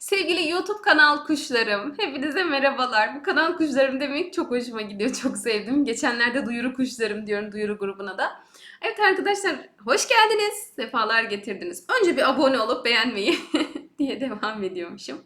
Sevgili YouTube kanal kuşlarım, hepinize merhabalar. Bu kanal kuşlarım demek çok hoşuma gidiyor, çok sevdim. Geçenlerde duyuru kuşlarım diyorum duyuru grubuna da. Evet arkadaşlar, hoş geldiniz, sefalar getirdiniz. Önce bir abone olup beğenmeyi diye devam ediyormuşum.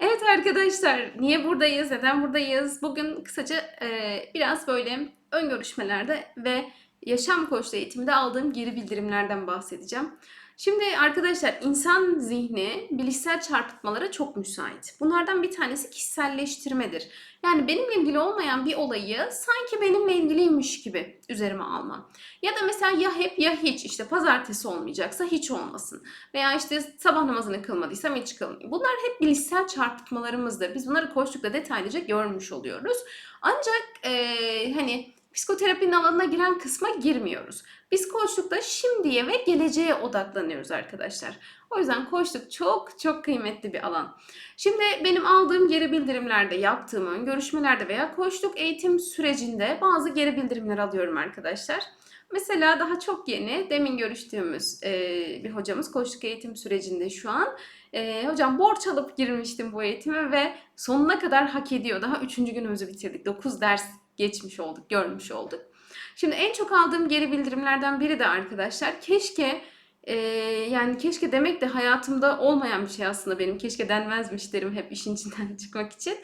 Evet arkadaşlar, niye buradayız, neden buradayız? Bugün kısaca e, biraz böyle ön görüşmelerde ve yaşam koçlu eğitimde aldığım geri bildirimlerden bahsedeceğim. Şimdi arkadaşlar insan zihni bilişsel çarpıtmalara çok müsait. Bunlardan bir tanesi kişiselleştirmedir. Yani benimle ilgili olmayan bir olayı sanki benimle ilgiliymiş gibi üzerime almam. Ya da mesela ya hep ya hiç işte pazartesi olmayacaksa hiç olmasın. Veya işte sabah namazını kılmadıysam hiç kılmayayım. Bunlar hep bilişsel çarpıtmalarımızdır. Biz bunları koçlukta detaylıca görmüş oluyoruz. Ancak eee, hani psikoterapinin alanına giren kısma girmiyoruz. Biz koçlukta şimdiye ve geleceğe odaklanıyoruz arkadaşlar. O yüzden koçluk çok çok kıymetli bir alan. Şimdi benim aldığım geri bildirimlerde, yaptığım ön görüşmelerde veya koçluk eğitim sürecinde bazı geri bildirimler alıyorum arkadaşlar. Mesela daha çok yeni, demin görüştüğümüz e, bir hocamız koçluk eğitim sürecinde şu an. E, hocam borç alıp girmiştim bu eğitime ve sonuna kadar hak ediyor. Daha üçüncü günümüzü bitirdik. 9 ders geçmiş olduk, görmüş olduk. Şimdi en çok aldığım geri bildirimlerden biri de arkadaşlar keşke e, yani keşke demek de hayatımda olmayan bir şey aslında benim keşke denmezmiş derim hep işin içinden çıkmak için.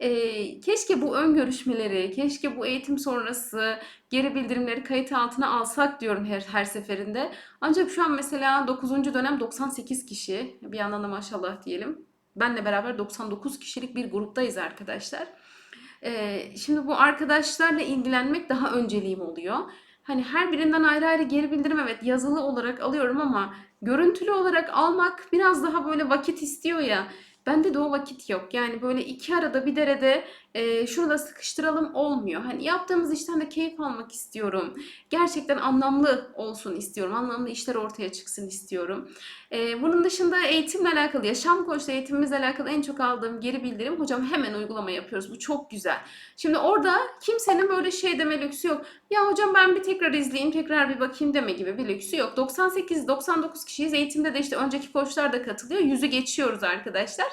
E, keşke bu ön görüşmeleri, keşke bu eğitim sonrası geri bildirimleri kayıt altına alsak diyorum her, her seferinde. Ancak şu an mesela 9. dönem 98 kişi, bir yandan da maşallah diyelim. Benle beraber 99 kişilik bir gruptayız arkadaşlar. Şimdi bu arkadaşlarla ilgilenmek daha önceliğim oluyor. Hani her birinden ayrı ayrı geri bildirim evet yazılı olarak alıyorum ama görüntülü olarak almak biraz daha böyle vakit istiyor ya. Bende de o vakit yok. Yani böyle iki arada bir derede e, şurada sıkıştıralım olmuyor. Hani yaptığımız işten de keyif almak istiyorum. Gerçekten anlamlı olsun istiyorum. Anlamlı işler ortaya çıksın istiyorum. E, bunun dışında eğitimle alakalı, yaşam koçlu eğitimimizle alakalı en çok aldığım geri bildirim hocam hemen uygulama yapıyoruz. Bu çok güzel. Şimdi orada kimsenin böyle şey deme lüksü yok. Ya hocam ben bir tekrar izleyeyim, tekrar bir bakayım deme gibi bir lüksü yok. 98-99 kişiyiz. Eğitimde de işte önceki koçlar da katılıyor. Yüzü geçiyoruz arkadaşlar.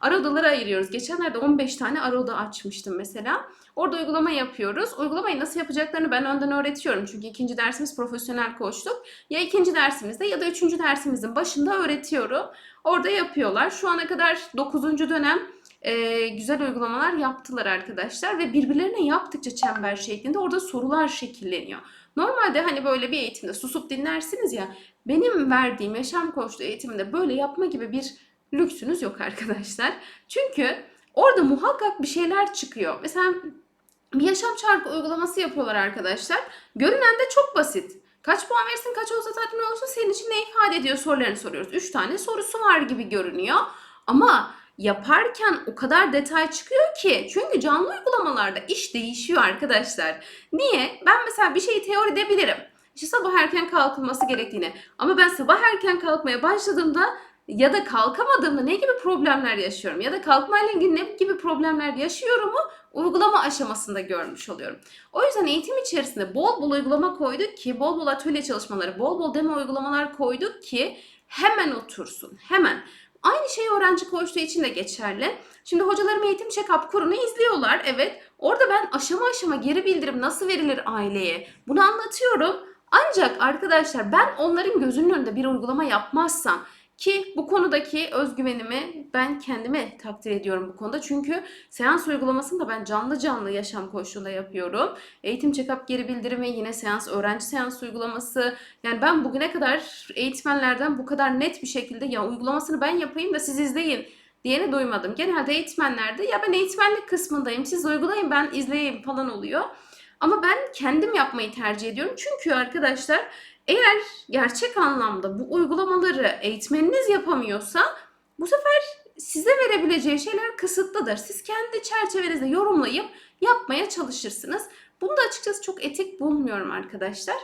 Ara odalara ayırıyoruz. Geçenlerde 15 tane ara oda açmıştım mesela. Orada uygulama yapıyoruz. Uygulamayı nasıl yapacaklarını ben önden öğretiyorum. Çünkü ikinci dersimiz profesyonel koçluk. Ya ikinci dersimizde ya da üçüncü dersimizin başında öğretiyorum. Orada yapıyorlar. Şu ana kadar 9. dönem e, güzel uygulamalar yaptılar arkadaşlar. Ve birbirlerine yaptıkça çember şeklinde orada sorular şekilleniyor. Normalde hani böyle bir eğitimde susup dinlersiniz ya. Benim verdiğim yaşam koçluğu eğitiminde böyle yapma gibi bir lüksünüz yok arkadaşlar. Çünkü orada muhakkak bir şeyler çıkıyor. Mesela bir yaşam çarkı uygulaması yapıyorlar arkadaşlar. Görünen de çok basit. Kaç puan verirsin, kaç olsa tatmin olursun senin için ne ifade ediyor sorularını soruyoruz. 3 tane sorusu var gibi görünüyor. Ama yaparken o kadar detay çıkıyor ki. Çünkü canlı uygulamalarda iş değişiyor arkadaşlar. Niye? Ben mesela bir şeyi teoride bilirim. İşte sabah erken kalkılması gerektiğini. Ama ben sabah erken kalkmaya başladığımda ya da kalkamadığımda ne gibi problemler yaşıyorum ya da kalkmayla ilgili ne gibi problemler yaşıyorumu uygulama aşamasında görmüş oluyorum. O yüzden eğitim içerisinde bol bol uygulama koyduk ki bol bol atölye çalışmaları, bol bol demo uygulamalar koyduk ki hemen otursun. Hemen. Aynı şey öğrenci koçluğu için de geçerli. Şimdi hocalarım eğitim check-up kurunu izliyorlar. Evet. Orada ben aşama aşama geri bildirim nasıl verilir aileye bunu anlatıyorum. Ancak arkadaşlar ben onların gözünün önünde bir uygulama yapmazsam ki bu konudaki özgüvenimi ben kendime takdir ediyorum bu konuda. Çünkü seans uygulamasını da ben canlı canlı yaşam koşulunda yapıyorum. Eğitim check-up geri bildirimi yine seans, öğrenci seans uygulaması. Yani ben bugüne kadar eğitmenlerden bu kadar net bir şekilde ya uygulamasını ben yapayım da siz izleyin diyeni duymadım. Genelde eğitmenlerde ya ben eğitmenlik kısmındayım siz uygulayın ben izleyeyim falan oluyor. Ama ben kendim yapmayı tercih ediyorum. Çünkü arkadaşlar eğer gerçek anlamda bu uygulamaları eğitmeniniz yapamıyorsa bu sefer size verebileceği şeyler kısıtlıdır. Siz kendi çerçevenizde yorumlayıp yapmaya çalışırsınız. Bunu da açıkçası çok etik bulmuyorum arkadaşlar.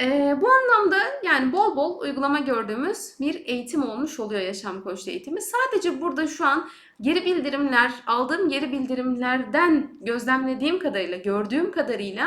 Ee, bu anlamda yani bol bol uygulama gördüğümüz bir eğitim olmuş oluyor yaşam koçluğu eğitimi. Sadece burada şu an geri bildirimler, aldığım geri bildirimlerden gözlemlediğim kadarıyla, gördüğüm kadarıyla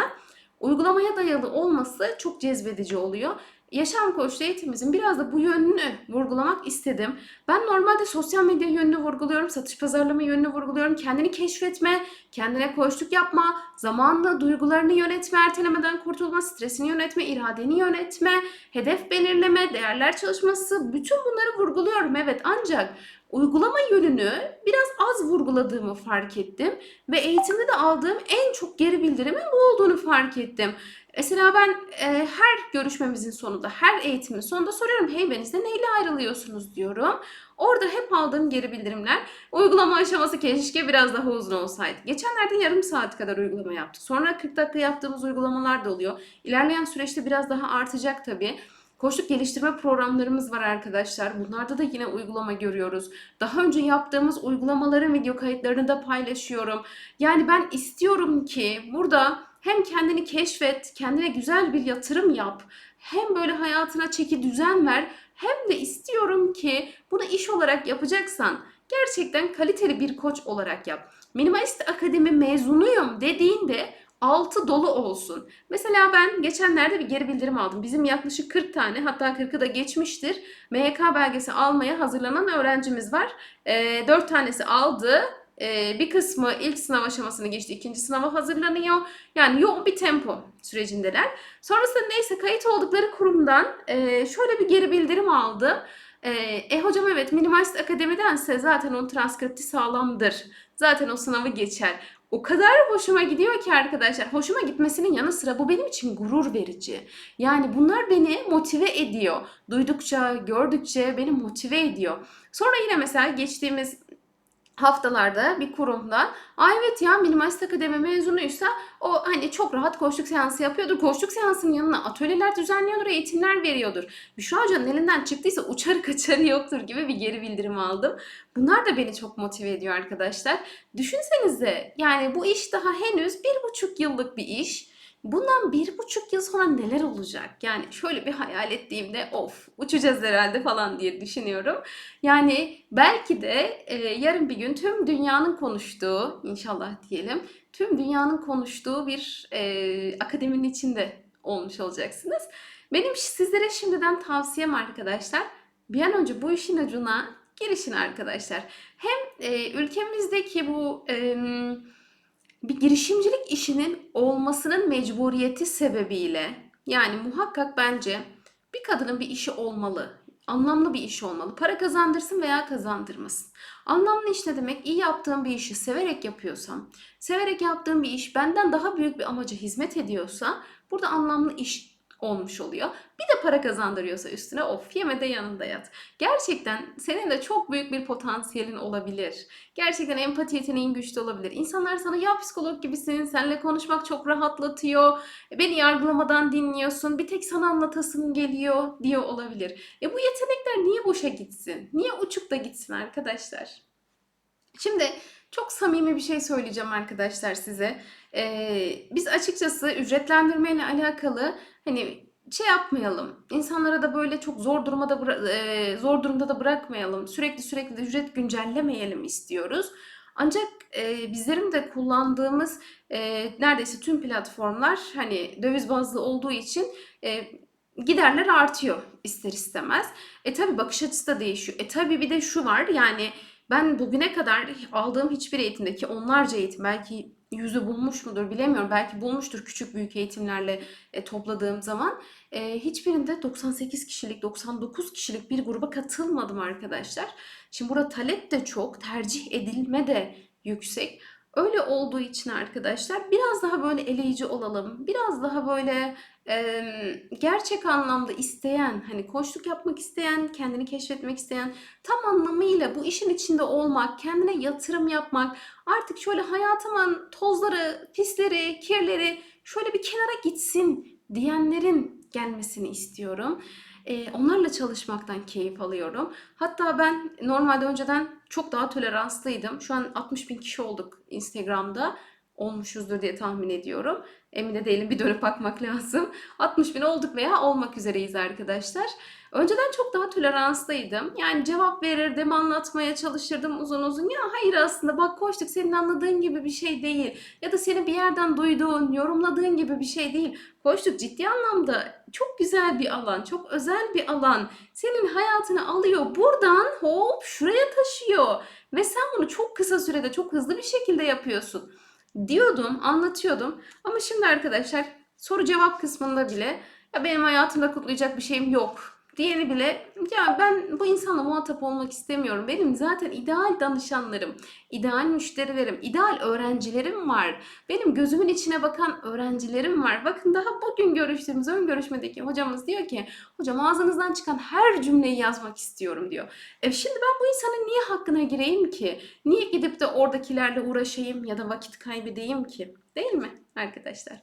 uygulamaya dayalı olması çok cezbedici oluyor. Yaşam koçluğu eğitimimizin biraz da bu yönünü vurgulamak istedim. Ben normalde sosyal medya yönünü vurguluyorum, satış pazarlama yönünü vurguluyorum. Kendini keşfetme, kendine koçluk yapma, zamanla duygularını yönetme, ertelemeden kurtulma, stresini yönetme, iradeni yönetme, hedef belirleme, değerler çalışması bütün bunları vurguluyorum evet ancak uygulama yönünü biraz az vurguladığımı fark ettim ve eğitimde de aldığım en çok geri bildirimin bu olduğunu fark ettim. Mesela ben e, her görüşmemizin sonunda, her eğitimin sonunda soruyorum. Hey Veniz'de neyle ayrılıyorsunuz diyorum. Orada hep aldığım geri bildirimler uygulama aşaması keşke biraz daha uzun olsaydı. Geçenlerde yarım saat kadar uygulama yaptık. Sonra 40 dakika yaptığımız uygulamalar da oluyor. İlerleyen süreçte biraz daha artacak tabii. Koçluk geliştirme programlarımız var arkadaşlar. Bunlarda da yine uygulama görüyoruz. Daha önce yaptığımız uygulamaların video kayıtlarını da paylaşıyorum. Yani ben istiyorum ki burada hem kendini keşfet, kendine güzel bir yatırım yap, hem böyle hayatına çeki düzen ver, hem de istiyorum ki bunu iş olarak yapacaksan gerçekten kaliteli bir koç olarak yap. Minimalist Akademi mezunuyum dediğinde altı dolu olsun. Mesela ben geçenlerde bir geri bildirim aldım. Bizim yaklaşık 40 tane hatta 40'ı da geçmiştir. MYK belgesi almaya hazırlanan öğrencimiz var. E, 4 tanesi aldı. E, bir kısmı ilk sınav aşamasını geçti. ikinci sınava hazırlanıyor. Yani yoğun bir tempo sürecindeler. Sonrasında neyse kayıt oldukları kurumdan e, şöyle bir geri bildirim aldım. E, e hocam evet Minimalist Akademi'dense zaten onun transkripti sağlamdır. Zaten o sınavı geçer. O kadar hoşuma gidiyor ki arkadaşlar. Hoşuma gitmesinin yanı sıra bu benim için gurur verici. Yani bunlar beni motive ediyor. Duydukça, gördükçe beni motive ediyor. Sonra yine mesela geçtiğimiz haftalarda bir kurumda Aa evet ya minimalist akademi mezunuysa o hani çok rahat koçluk seansı yapıyordur. Koçluk seansının yanına atölyeler düzenliyordur, eğitimler veriyordur. Büşra Hoca'nın elinden çıktıysa uçarı kaçarı yoktur gibi bir geri bildirim aldım. Bunlar da beni çok motive ediyor arkadaşlar. Düşünsenize yani bu iş daha henüz bir buçuk yıllık bir iş Bundan bir buçuk yıl sonra neler olacak? Yani şöyle bir hayal ettiğimde of uçacağız herhalde falan diye düşünüyorum. Yani belki de e, yarın bir gün tüm dünyanın konuştuğu inşallah diyelim tüm dünyanın konuştuğu bir e, akademinin içinde olmuş olacaksınız. Benim sizlere şimdiden tavsiyem arkadaşlar bir an önce bu işin ucuna girişin arkadaşlar. Hem e, ülkemizdeki bu... E, bir girişimcilik işinin olmasının mecburiyeti sebebiyle yani muhakkak bence bir kadının bir işi olmalı. Anlamlı bir iş olmalı. Para kazandırsın veya kazandırmasın. Anlamlı iş ne demek? İyi yaptığım bir işi severek yapıyorsam, severek yaptığım bir iş benden daha büyük bir amaca hizmet ediyorsa burada anlamlı iş olmuş oluyor. Bir de para kazandırıyorsa üstüne of yeme de yanında yat. Gerçekten senin de çok büyük bir potansiyelin olabilir. Gerçekten empati yeteneğin güçlü olabilir. İnsanlar sana ya psikolog gibisin, seninle konuşmak çok rahatlatıyor, beni yargılamadan dinliyorsun, bir tek sana anlatasın geliyor diyor olabilir. E bu yetenekler niye boşa gitsin? Niye uçup da gitsin arkadaşlar? Şimdi çok samimi bir şey söyleyeceğim arkadaşlar size. Ee, biz açıkçası ücretlendirme ile alakalı hani şey yapmayalım. İnsanlara da böyle çok zor durumda da e, zor durumda da bırakmayalım. Sürekli sürekli de ücret güncellemeyelim istiyoruz. Ancak e, bizlerin de kullandığımız e, neredeyse tüm platformlar hani döviz bazlı olduğu için e, giderler artıyor ister istemez. E tabi bakış açısı da değişiyor. E tabi bir de şu var yani ben bugüne kadar aldığım hiçbir eğitimdeki onlarca eğitim belki yüzü bulmuş mudur bilemiyorum. Belki bulmuştur küçük büyük eğitimlerle e, topladığım zaman. E, hiçbirinde 98 kişilik, 99 kişilik bir gruba katılmadım arkadaşlar. Şimdi burada talep de çok, tercih edilme de yüksek. Öyle olduğu için arkadaşlar biraz daha böyle eleyici olalım. Biraz daha böyle e, gerçek anlamda isteyen, hani koçluk yapmak isteyen, kendini keşfetmek isteyen, tam anlamıyla bu işin içinde olmak, kendine yatırım yapmak, artık şöyle hayatımın tozları, pisleri, kirleri şöyle bir kenara gitsin diyenlerin gelmesini istiyorum. E, onlarla çalışmaktan keyif alıyorum. Hatta ben normalde önceden çok daha toleranslıydım. Şu an 60 bin kişi olduk Instagram'da. olmuşuzdur diye tahmin ediyorum. Emin de değilim bir dönüp bakmak lazım. 60 bin olduk veya olmak üzereyiz arkadaşlar. Önceden çok daha toleranslıydım. Yani cevap verirdim, anlatmaya çalışırdım uzun uzun. Ya hayır aslında bak koştuk senin anladığın gibi bir şey değil. Ya da seni bir yerden duyduğun, yorumladığın gibi bir şey değil. Koştuk ciddi anlamda çok güzel bir alan, çok özel bir alan. Senin hayatını alıyor buradan hop şuraya taşıyor. Ve sen bunu çok kısa sürede, çok hızlı bir şekilde yapıyorsun. Diyordum, anlatıyordum. Ama şimdi arkadaşlar soru cevap kısmında bile ya benim hayatımda kutlayacak bir şeyim yok diyeni bile ya ben bu insanla muhatap olmak istemiyorum. Benim zaten ideal danışanlarım, ideal müşterilerim, ideal öğrencilerim var. Benim gözümün içine bakan öğrencilerim var. Bakın daha bugün görüştüğümüz ön görüşmedeki hocamız diyor ki hocam ağzınızdan çıkan her cümleyi yazmak istiyorum diyor. E şimdi ben bu insanın niye hakkına gireyim ki? Niye gidip de oradakilerle uğraşayım ya da vakit kaybedeyim ki? Değil mi arkadaşlar?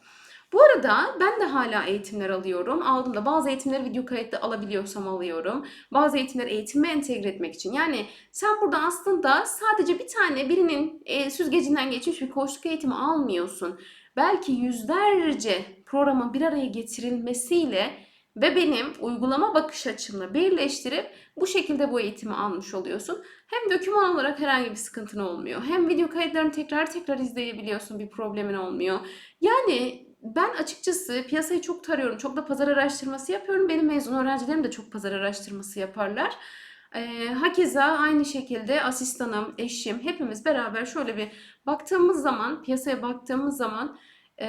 Bu arada ben de hala eğitimler alıyorum. Aldım da bazı eğitimleri video kayıtlı alabiliyorsam alıyorum. Bazı eğitimleri eğitime entegre etmek için. Yani sen burada aslında sadece bir tane birinin e, süzgecinden geçmiş bir koçluk eğitimi almıyorsun. Belki yüzlerce programın bir araya getirilmesiyle ve benim uygulama bakış açımla birleştirip bu şekilde bu eğitimi almış oluyorsun. Hem döküman olarak herhangi bir sıkıntın olmuyor. Hem video kayıtlarını tekrar tekrar izleyebiliyorsun. Bir problemin olmuyor. Yani ben açıkçası piyasayı çok tarıyorum. Çok da pazar araştırması yapıyorum. Benim mezun öğrencilerim de çok pazar araştırması yaparlar. Ee, hakeza aynı şekilde asistanım, eşim hepimiz beraber şöyle bir baktığımız zaman, piyasaya baktığımız zaman e,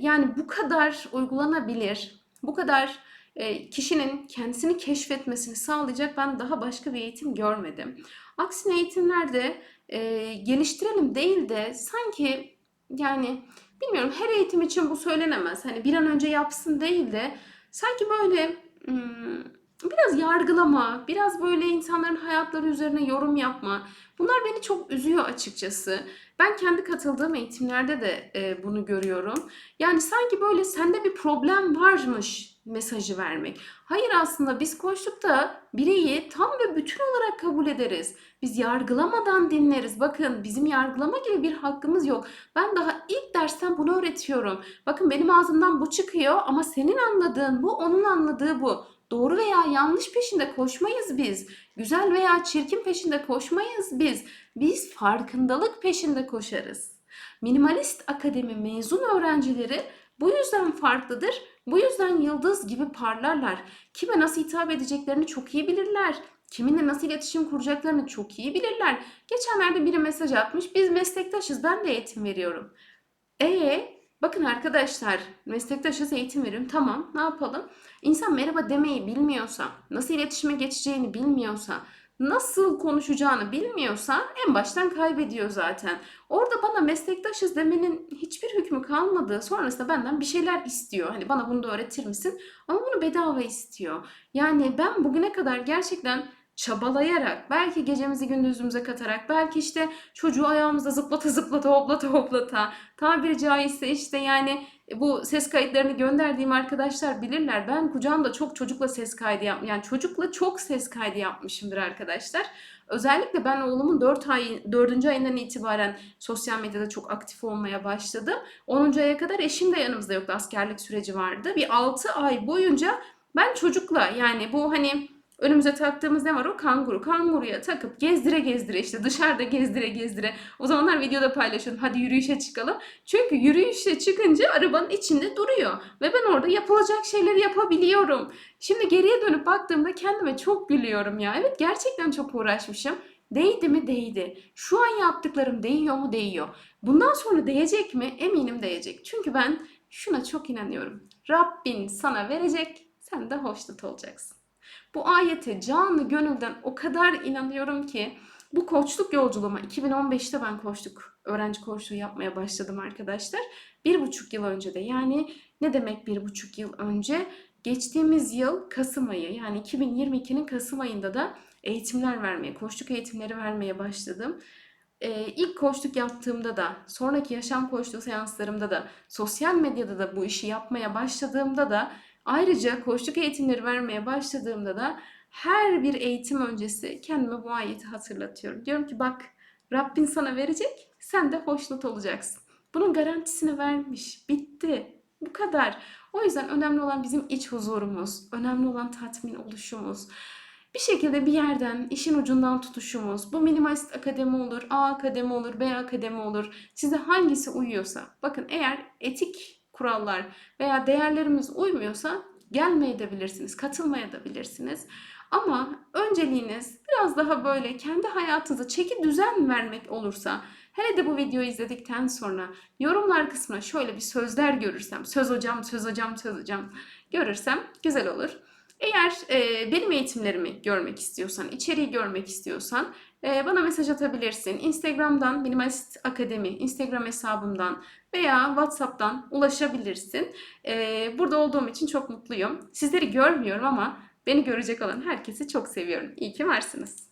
yani bu kadar uygulanabilir, bu kadar e, kişinin kendisini keşfetmesini sağlayacak ben daha başka bir eğitim görmedim. Aksine eğitimlerde e, geliştirelim değil de sanki yani bilmiyorum her eğitim için bu söylenemez. Hani bir an önce yapsın değil de sanki böyle hmm, biraz yargılama, biraz böyle insanların hayatları üzerine yorum yapma. Bunlar beni çok üzüyor açıkçası. Ben kendi katıldığım eğitimlerde de e, bunu görüyorum. Yani sanki böyle sende bir problem varmış mesajı vermek. Hayır aslında biz koştukta bireyi tam ve bütün olarak kabul ederiz. Biz yargılamadan dinleriz. Bakın bizim yargılama gibi bir hakkımız yok. Ben daha ilk dersten bunu öğretiyorum. Bakın benim ağzımdan bu çıkıyor ama senin anladığın bu, onun anladığı bu. Doğru veya yanlış peşinde koşmayız biz. Güzel veya çirkin peşinde koşmayız biz. Biz farkındalık peşinde koşarız. Minimalist Akademi mezun öğrencileri bu yüzden farklıdır. Bu yüzden yıldız gibi parlarlar. Kime nasıl hitap edeceklerini çok iyi bilirler. Kiminle nasıl iletişim kuracaklarını çok iyi bilirler. Geçenlerde biri mesaj atmış. Biz meslektaşız. Ben de eğitim veriyorum. E bakın arkadaşlar meslektaşız eğitim veriyorum. Tamam ne yapalım? İnsan merhaba demeyi bilmiyorsa, nasıl iletişime geçeceğini bilmiyorsa, nasıl konuşacağını bilmiyorsa en baştan kaybediyor zaten. Orada bana meslektaşız demenin hiçbir hükmü kalmadı. Sonrasında benden bir şeyler istiyor. Hani bana bunu da öğretir misin? Ama bunu bedava istiyor. Yani ben bugüne kadar gerçekten çabalayarak, belki gecemizi gündüzümüze katarak, belki işte çocuğu ayağımızda zıplata zıplata hoplata hoplata, tabiri caizse işte yani bu ses kayıtlarını gönderdiğim arkadaşlar bilirler. Ben kucağımda çok çocukla ses kaydı yap yani çocukla çok ses kaydı yapmışımdır arkadaşlar. Özellikle ben oğlumun 4 ay 4. ayından itibaren sosyal medyada çok aktif olmaya başladım. 10. aya kadar eşim de yanımızda yoktu. Askerlik süreci vardı. Bir 6 ay boyunca ben çocukla yani bu hani Önümüze taktığımız ne var o? Kanguru. Kanguruya takıp gezdire gezdire işte dışarıda gezdire gezdire. O zamanlar videoda paylaşıyordum. Hadi yürüyüşe çıkalım. Çünkü yürüyüşe çıkınca arabanın içinde duruyor. Ve ben orada yapılacak şeyleri yapabiliyorum. Şimdi geriye dönüp baktığımda kendime çok gülüyorum ya. Evet gerçekten çok uğraşmışım. Değdi mi? Değdi. Şu an yaptıklarım değiyor mu? Değiyor. Bundan sonra değecek mi? Eminim değecek. Çünkü ben şuna çok inanıyorum. Rabbin sana verecek, sen de hoşnut olacaksın. Bu ayete canı gönülden o kadar inanıyorum ki bu koçluk yolculuğuma 2015'te ben koçluk, öğrenci koçluğu yapmaya başladım arkadaşlar. Bir buçuk yıl önce de yani ne demek bir buçuk yıl önce? Geçtiğimiz yıl Kasım ayı yani 2022'nin Kasım ayında da eğitimler vermeye, koçluk eğitimleri vermeye başladım. Ee, ilk koçluk yaptığımda da, sonraki yaşam koçluğu seanslarımda da, sosyal medyada da bu işi yapmaya başladığımda da Ayrıca koçluk eğitimleri vermeye başladığımda da her bir eğitim öncesi kendime bu ayeti hatırlatıyorum. Diyorum ki bak Rabbin sana verecek, sen de hoşnut olacaksın. Bunun garantisini vermiş. Bitti. Bu kadar. O yüzden önemli olan bizim iç huzurumuz, önemli olan tatmin oluşumuz. Bir şekilde bir yerden, işin ucundan tutuşumuz. Bu minimalist akademi olur, A akademi olur, B akademi olur. Size hangisi uyuyorsa. Bakın eğer etik kurallar veya değerlerimiz uymuyorsa gelmeyebilirsiniz, katılmayabilirsiniz. Ama önceliğiniz biraz daha böyle kendi hayatınıza çeki düzen vermek olursa, hele de bu videoyu izledikten sonra yorumlar kısmına şöyle bir sözler görürsem, söz hocam, söz hocam, söz hocam görürsem güzel olur. Eğer e, benim eğitimlerimi görmek istiyorsan, içeriği görmek istiyorsan bana mesaj atabilirsin. Instagram'dan Minimalist Akademi, Instagram hesabımdan veya WhatsApp'tan ulaşabilirsin. E, burada olduğum için çok mutluyum. Sizleri görmüyorum ama beni görecek olan herkesi çok seviyorum. İyi ki varsınız.